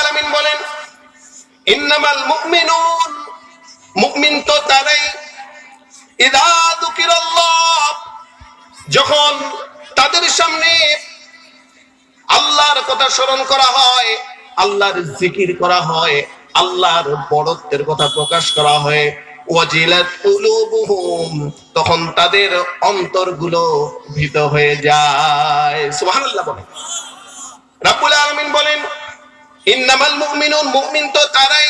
আলামিন বলেন ইন্নামাল মুমিনুন মুমিন তো তারাই যখন তাদের সামনে আল্লাহর কথা স্মরণ করা হয়, আল্লাহর জিকির করা হয়, আল্লাহর বড়ত্বের কথা প্রকাশ করা হয় তখন তাদের অন্তরগুলো ভীত হয়ে যায়। বলেন। বলেন, ইন্নামাল মুমিনুন, মুমিন তো তারাই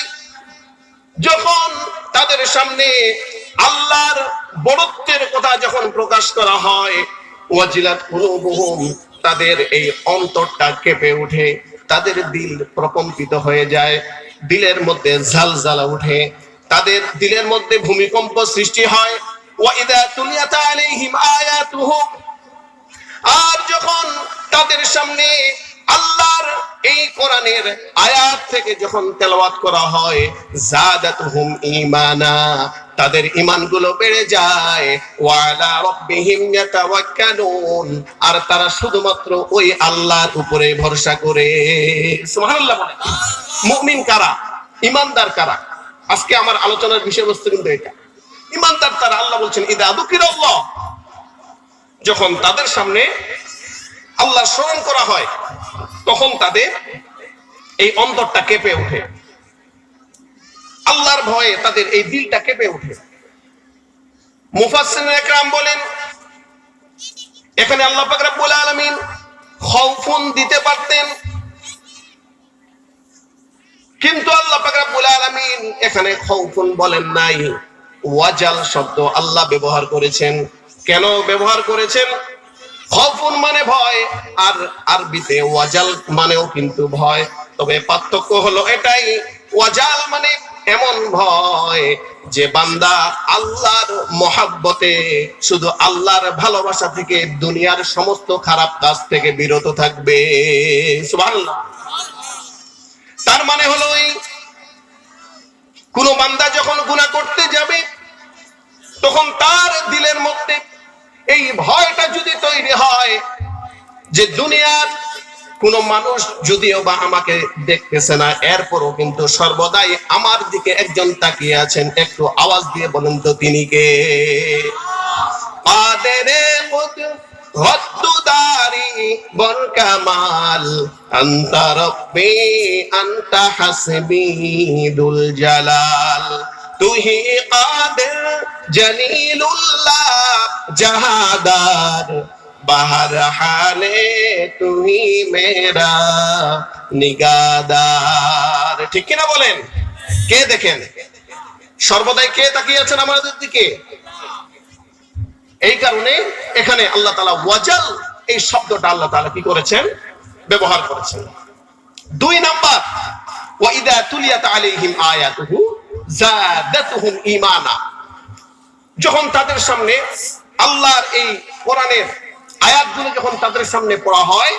যখন তাদের সামনে আল্লাহর বড়ত্বের কথা যখন প্রকাশ করা হয়, ওয়াজিলাত কুলুবুহুম, তাদের এই অন্তরটা কেঁপে ওঠে, তাদের দিল প্রকম্পিত হয়ে যায়, দিলের মধ্যে ঝালঝালা উঠে তাদের দিলের মধ্যে ভূমিকম্প সৃষ্টি হয়। আর যখন তাদের সামনে আল্লাহর এই কোরআনের আয়াত থেকে যখন তেলাওয়াত করা হয়, জাদাতুহুম ঈমানা, তাদের ঈমানগুলো বেড়ে যায়। ওয়ালা রাব্বিহিম ইয়াতাওয়াক্কালুন। আর তারা শুধুমাত্র ওই আল্লাহর উপরে ভরসা করে। সুবহানাল্লাহ মুমিন কারা? ঈমানদার কারা? আজকে আমার আলোচনার বিষয়বস্তু কিন্তু এটা। ঈমানদার তারা আল্লাহ বলছেন, ইদা দুকিরাল্লাহ যখন তাদের সামনে আল্লাহ স্মরণ করা হয়, তখন তাদের এই অন্তরটা কেঁপে ওঠে। আল্লাহর ভয়ে তাদের এই দিলটা কেঁপে ওঠে। মুফাসসির একরাম বলেন, এখানে আল্লাহ পাক রব্বুল আলামিন খাউফুন দিতে পারতেন কিন্তু আল্লাহ পাক রব্বুল আলামিন এখানে খাউফুন বলেন নাই। ওয়াজাল শব্দ আল্লাহ ব্যবহার করেছেন। কেন ব্যবহার করেছেন? খফুন মানে ভয়, আর আরবিতে ওয়াজাল মানেও কিন্তু ভয়। তবে পার্থক্য হলো এটাই, ওয়াজাল মানে এমন ভয় যে বান্দা আল্লাহর মহাব্বতে শুধু আল্লাহর ভালোবাসা থেকে দুনিয়ার সমস্ত খারাপ কাজ থেকে বিরত থাকবে। সুবহানাল্লাহ। তার মানে হলো এই, কোন বান্দা যখন গুনাহ করতে যাবে, তখন তার দিলের মধ্যে এই ভয়টা যদি তৈরি হয় যে দুনিয়ার কোন মানুষ যদিও বা আমাকে দেখতেছে না, এরপরও কিন্তু সর্বদাই আমার দিকে একজন তাকিয়ে আছেন, একটু আওয়াজ দিয়ে বলেন তো তিনি কে? বল কামাল। আন্তা রব্বি, আন্তা দুল জালাল। তুহি কাদের জলিলুল্লাহ, জাহাদার। বাহার হালে তুই মেরা নিগাদার। ঠিক কিনা বলেন? কে দেখেন? সর্বদাই কে তাকিয়ে আছেন আমাদের দিকে? এই কারণে এখানে আল্লাহ তালা ওয়াজাল, এই শব্দটা আল্লাহ তালা কি করেছেন? ব্যবহার করেছেন। দুই নাম্বার ওয়াইদা তুলিয়াত আলাইহিম আয়াতুহু জাদাতুহুম ঈমানা। যখন তাদের সামনে আল্লাহর এই কোরআনের আয়াতগুলো যখন তাদের সামনে পড়া হয়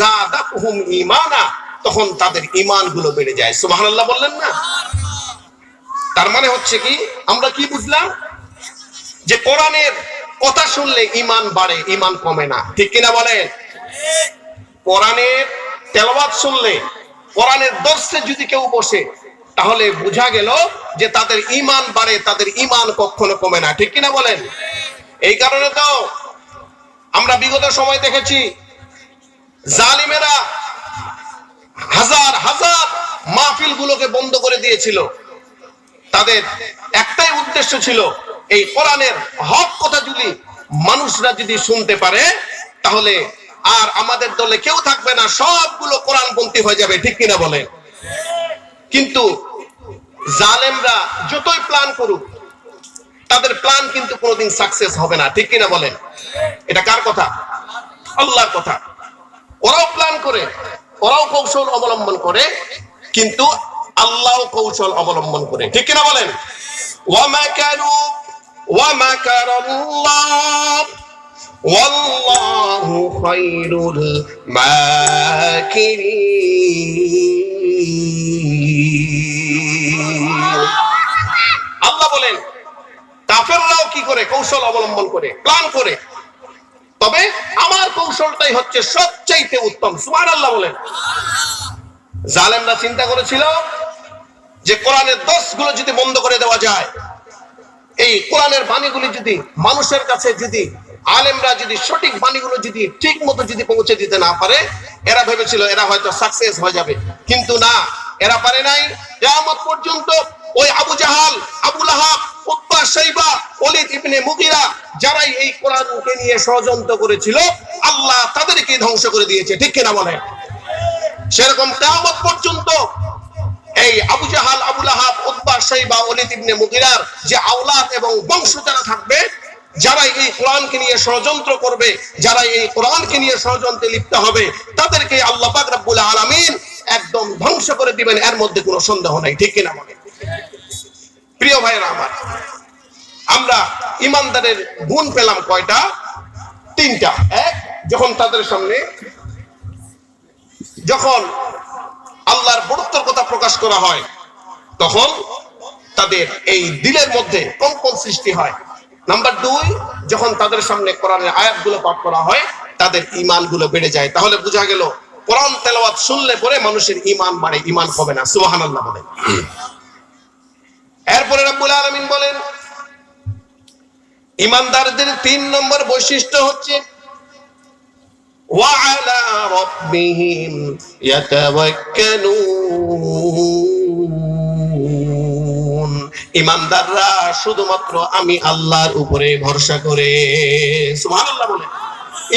জাদাতুহুম ঈমানা, তখন তাদের ঈমানগুলো বেড়ে যায়। সুবহানাল্লাহ বললেন না? তার মানে হচ্ছে কি? আমরা কি বুঝলাম? যে কোরআনের কথা শুনলে ইমান বাড়ে, ঈমান কমে না। ঠিক কিনা বলেন? কোরআনের তেলাওয়াত শুনলে, কোরআনের দর্শে যদি কেউ বসে, তাহলে বোঝা গেল যে তাদের ইমান বাড়ে, তাদের ইমান কখনো কমে না। ঠিক কিনা বলেন? এই কারণে তো আমরা বিগত সময় দেখেছি, জালিমেরা হাজার হাজার মাহফিল গুলোকে বন্ধ করে দিয়েছিল। তাদের একটাই উদ্দেশ্য ছিল এই কোরআনের হক কথা যদি মানুষরা যদি শুনতে পারে, তাহলে আর আমাদের দলে কেউ থাকবে না, সবগুলো কোরআনপন্থী হয়ে যাবে, ঠিক কিনা বলে? কিন্তু জালেমরা যতই প্ল্যান করুক, তাদের প্ল্যান কিন্তু কোনোদিন সাকসেস হবে না, ঠিক কিনা বলেন এটা কার কথা? আল্লাহর কথা। ওরাও প্ল্যান করে, ওরাও কৌশল অবলম্বন করে, কিন্তু আল্লাহ কৌশল অবলম্বন করে, ঠিক কিনা বলেন? ওয়ামাকারু ওয়ামাকারাল্লাহ والله خير الماكرين আল্লাহ বলেন কাফেররাও কি করে কৌশল অবলম্বন করে প্ল্যান করে তবে আমার কৌশলটাই হচ্ছে সবচাইতে উত্তম সুবহানাল্লাহ বলেন জালেমরা চিন্তা করেছিল যে কোরআনের দোষগুলো যদি বন্ধ করে দেওয়া যায় এই কোরআনের বাণীগুলি যদি মানুষের কাছে যদি, আলেমরা যদি সঠিক বাণীগুলো যদি ঠিক মতো যদি পৌঁছে দিতে না পারে, এরা ভেবেছিল এরা হয়তো সাকসেস হয়ে যাবে। কিন্তু না, এরা পারে নাই। কিয়ামত পর্যন্ত ওই Abu Jahal, Abu Lahab, Utba, Shaiba, Walid ibn Mughira যারাই এই কোরআনকে নিয়ে ষড়যন্ত্র করেছিল, আল্লাহ তাদেরকে ধ্বংস করে দিয়েছে। ঠিক কিনা বলে সেরকম কিয়ামত পর্যন্ত এই Abu Jahal, Abu Lahab, Utba, Shaiba, Walid ibn মুগিরার যে আওলাদ এবং বংশ যারা থাকবে যারা এই কোরআনকে নিয়ে ষড়যন্ত্র করবে যারা এই কোরআনকে নিয়ে ষড়যন্ত্রে লিপ্ত হবে, তাদেরকে আল্লাহ পাক আলামিন একদম ধ্বংস করে দিবেন, এর মধ্যে কোনো সন্দেহ নাই, ঠিক কিনা বলে প্রিয় ভাইরা আমার, আমরা ইমানদারের গুণ পেলাম কয়টা? তিনটা। এক, যখন তাদের সামনে, যখন আল্লাহর বড়ত্বর কথা প্রকাশ করা হয়, তখন তাদের এই দিলের মধ্যে কম্পন সৃষ্টি হয়। নাম্বার দুই, যখন তাদের সামনে কোরআনের আয়াতগুলো পাঠ করা হয়, তাদের ইমানগুলো বেড়ে যায়। তাহলে বোঝা গেল, কোরআন তেলাওয়াত শুনলে পরে মানুষের ইমান বাড়ে ইমান হবে না, সুবহানাল্লাহ বলেন। এরপরে রাব্বুল আলামিন বলেন ইমানদারদের তিন নম্বর বৈশিষ্ট্য হচ্ছে وعلى ربهم يتوكلون ইমানদাররা শুধুমাত্র আমি আল্লাহর উপরে ভরসা করে সুবহানাল্লাহ বলে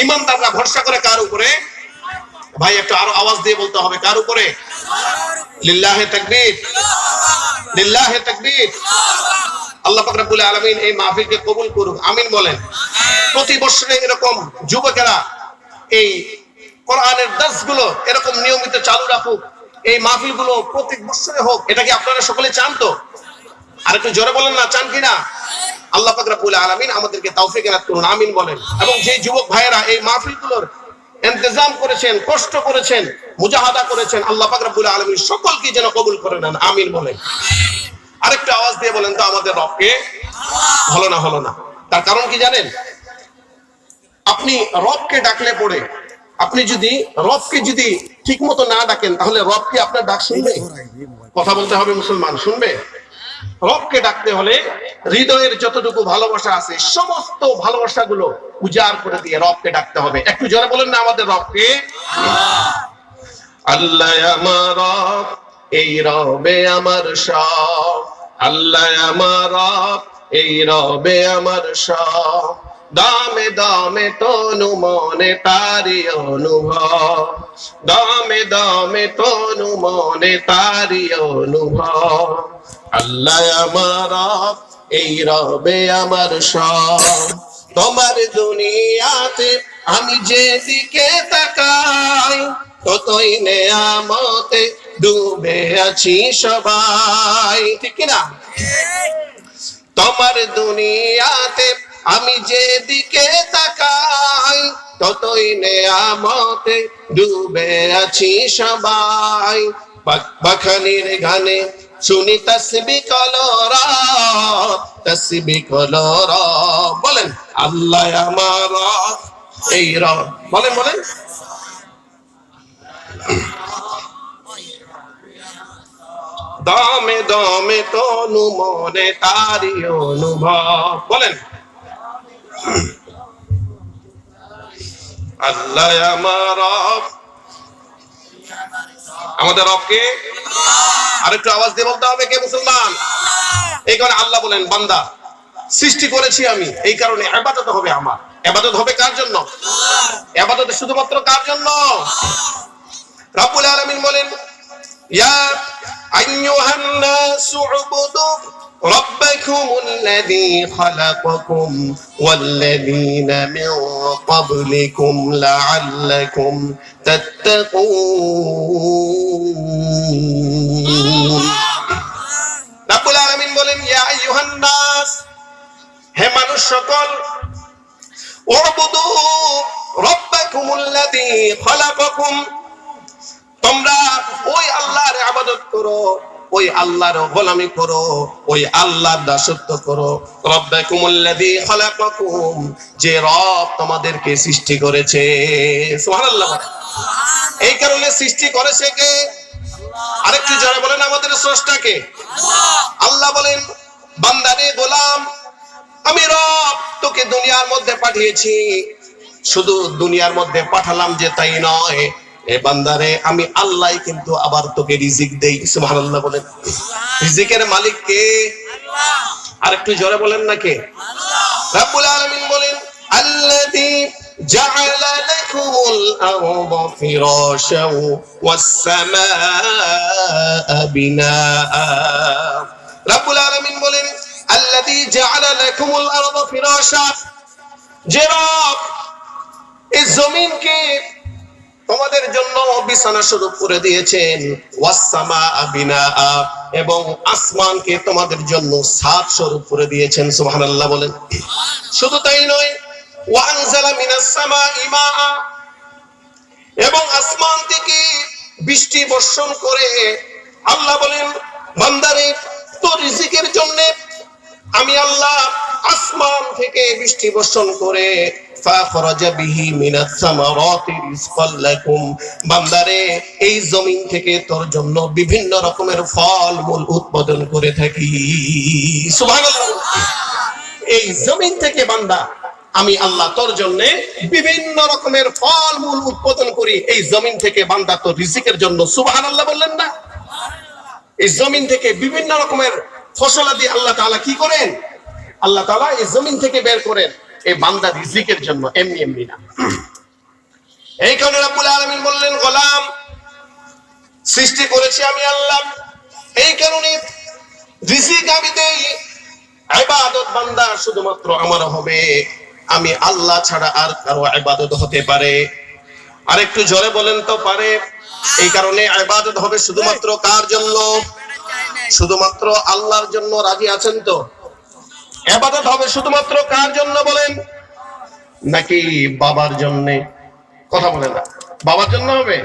ইমানদাররা ভরসা করে কার উপরে ভাই একটু আরো আওয়াজ দিয়ে বলতে হবে কার উপরে লিল্লাহে তাকবীর লিল্লাহে তাকবীর আল্লাহ পাক রব্বুল আলামিন এই মাহফিলকে কবুল করুক আমিন বলেন প্রতি বছরে এরকম যুবকেরা এই কোরআনেরগুলো এরকম নিয়মিত চালু রাখুক, এই মাহফিলগুলো প্রত্যেক বছরে হোক, এটা কি আপনারা সকলে চান তো? আর একটু জোরে বলেন না, চান কিনা? আল্লাহ পাক রব্বুল আলামিন আমাদেরকে তৌফিক এনাত করুন, আমিন বলেন। এবং যে যুবক ভাইয়েরা এই মাহফিলগুলোর ইন্তজাম করেছেন, কষ্ট করেছেন, মুজাহাদা করেছেন, আল্লাহ পাক রব্বুল আলামিন সকলকে যেন কবুল করে নেন, আমিন বলেন। আরেকটা আওয়াজ দিয়ে বলেন তো আমাদের রবকে? হলো না হলো না। তার কারণ কি জানেন? আপনি রবকে ডাকলে পড়ে। আপনি যদি রবকে যদি ঠিক মতো না ডাকেন, তাহলে রব কি আপনার ডাক শুনবে? কথা বলতে হবে মুসলমান, শুনবে? রবকে ডাকতে হলে হৃদয়ের যতটুকু ভালোবাসা আছে, সমস্ত ভালোবাসা গুলো উজাড় করে দিয়ে রবকে ডাকতে হবে। একটু জোরে বলেন না আমাদের রবকে। আল্লাহ আমার রব, এই রবে আমার সব। আল্লাহ আমার রব, এই রবে আমার সব। দামে দামে তনু মনে তারি অনুভব। দামে দামে তনু মনে তারি অনুভব। আল্লাহ আমার এই রবে আমার সব। তোমার দুনিয়াতে আমি যেদিকে তাকাই ততই নেয়ামতে ডুবে আছি সবাই। ঠিক না তোমার দুনিয়াতে আমি যেদিকে তাকাই, ততই নেয়ামতে ডুবে আছি সবাই। বাখানির গানে শুনি তসবি কলরা তসবি কলরা বলেন, আল্লাহ আমার এই রব। বলেন বলেন। দমে দমে তনু মনে তারি অনুভব। বলেন আল্লাহ আমার আমাদের রবকে? আরেকটু আওয়াজ দিয়ে বলতে হবে কে মুসলমান? এই কারণে আল্লাহ বলেন, বান্দা, সৃষ্টি করেছি আমি। এই কারণে আবাদত হবে আমার। আবাদত হবে কার জন্য? আবাদত শুধুমাত্র কার জন্য? রাব্বুল আলামিন বলেন, ইয়া আইয়ুহান নাসু উবুদু। ربكم الذي خلقكم والذين من قبلكم لعلكم تتقون রাব্বুল আলামিন বলেন ইয়া আইয়ুহান নাস হে মানুষ সকল উবুদু রাব্বাকুমুল্লাযী খালাকাকুম তোমরা ওই আল্লাহর ইবাদত করো ওই আল্লাহর গোলামি করো ওই আল্লাহর দাসত্ব করো। রব্বাকুমুল্লাযী খালাকাকুম যে রব তোমাদেরকে সৃষ্টি করেছে। সুবহানাল্লাহ। এই কারণে সৃষ্টি করেছে কে? আরেকটু যারা বলেন আমাদের স্রষ্টাকে। আল্লাহ। বলেন বান্দারে গোলাম আমি রব তোকে দুনিয়ার মধ্যে পাঠিয়েছি। শুধু দুনিয়ার মধ্যে পাঠালাম যে তাই নয় এ বান্দারে আমি আল্লাহ কিন্তু আবার তোকে রিজিক দেই। সুবহানাল্লাহ বলেন। রিজিকের মালিক কে? আর একটু জোরে বলেন না কে? রাব্বুল আলামিন বলেন আল্লাযী যে রব এই জমিনকে তোমাদের জন্য বিছানা স্বরূপ করে দিয়েছেন। ওয়াসামা বিনা এবং আসমানকে তোমাদের জন্য সাত স্বরূপ করে দিয়েছেন, সুবহানাল্লাহ বলেন। শুধু তাই নয়, ওয়ানজালা মিনাস সামাই মাআ এবং আসমান থেকে বৃষ্টি বর্ষণ করে আল্লাহ বলেন, বান্দারে তো রিজিকের জন্য আমি আল্লাহ আসমান থেকে বৃষ্টি বর্ষণ করে ফাখরাজা বিহি মিনাস সামারাতি রিজকাল লাকুম বান্দারে, এই জমিন থেকে তোর জন্য বিভিন্ন রকমের ফল মূল উৎপাদন করে থাকি। সুবহানাল্লাহ। এই জমিন থেকে বান্দা, আমি আল্লাহ তোর জন্য বিভিন্ন রকমের ফল মূল উৎপাদন করি। এই জমিন থেকে বান্দা তোর রিজিকের জন্য, সুবহানাল্লাহ বললেন না? এই জমিন থেকে বিভিন্ন রকমের ফসলাদি আল্লাহ তাআলা কি করেন? আল্লাহ তাআলা এই জমিন থেকে বের করেন। এই বান্দা রিজিকের জন্য, এমনি এমনি না। এই কারণে রাব্বুল আলামিন বললেন, গোলাম, সৃষ্টি করেছি আমি আল্লাহ। এই কারণে রিজিক আমি দেই। ইবাদত বান্দা শুধুমাত্র আমার হবে। আমি আল্লাহ ছাড়া আর কারও ইবাদত হতে পারে। আর একটু জোরে বলেন তো, পারে। এই কারণে ইবাদত হবে শুধুমাত্র কার জন্য? শুধুমাত্র আল্লাহর জন্য রাজি আছেন তো? এবাদত হবে শুধুমাত্র কার জন্য বলেন? নাকি বাবার জন্য? কথা বলেন না। বাবার জন্য হবে?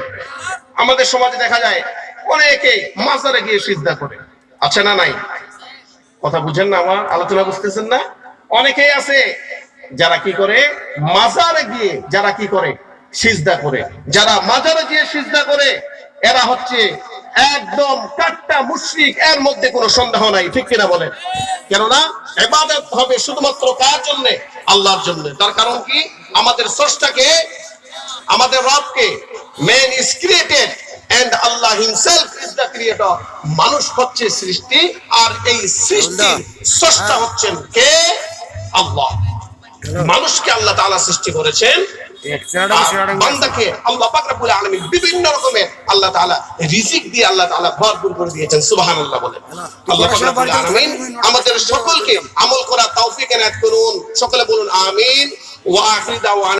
আমাদের সমাজে দেখা যায় অনেকে মাজারে গিয়ে সিদ্ধা করে। আছে না নাই? কথা বুঝেন না আমার? আলোচনা বুঝতেছেন না? অনেকেই আছে যারা কি করে? মাজারে গিয়ে যারা কি করে? সিজদা করে। যারা মাজারে গিয়ে সিজদা করে, এরা হচ্ছে একদম কাট্টা মুশরিক এর মধ্যে কোনো সন্দেহ নাই, ঠিক কিনা বলে কেননা ইবাদত হবে শুধুমাত্র কার জন্য? আল্লাহর জন্য। তার কারণ কি? আমাদের স্রষ্টাকে, আমাদের রবকে man is created and Allah himself is the creator মানুষ হচ্ছে সৃষ্টি আর এই সৃষ্টি স্রষ্টা হচ্ছেন কে? আল্লাহ। মানুষকে আল্লাহ তাআলা সৃষ্টি করেছেন বান্দাকে আল্লাহ পাক রব্বুল আলামিন বিভিন্ন রকমের আল্লাহ তাআলা রিজিক দিয়ে আল্লাহ তাআলা ভরপুর করে দিয়েছেন সুবহানাল্লাহ বলে। আল্লাহ পাক রব্বুল আলামিন আমাদের সকলকে আমল করা তৌফিক এনায়েত করুন। সকলে বলুন আমিন ওয়া আখির দাওয়ানা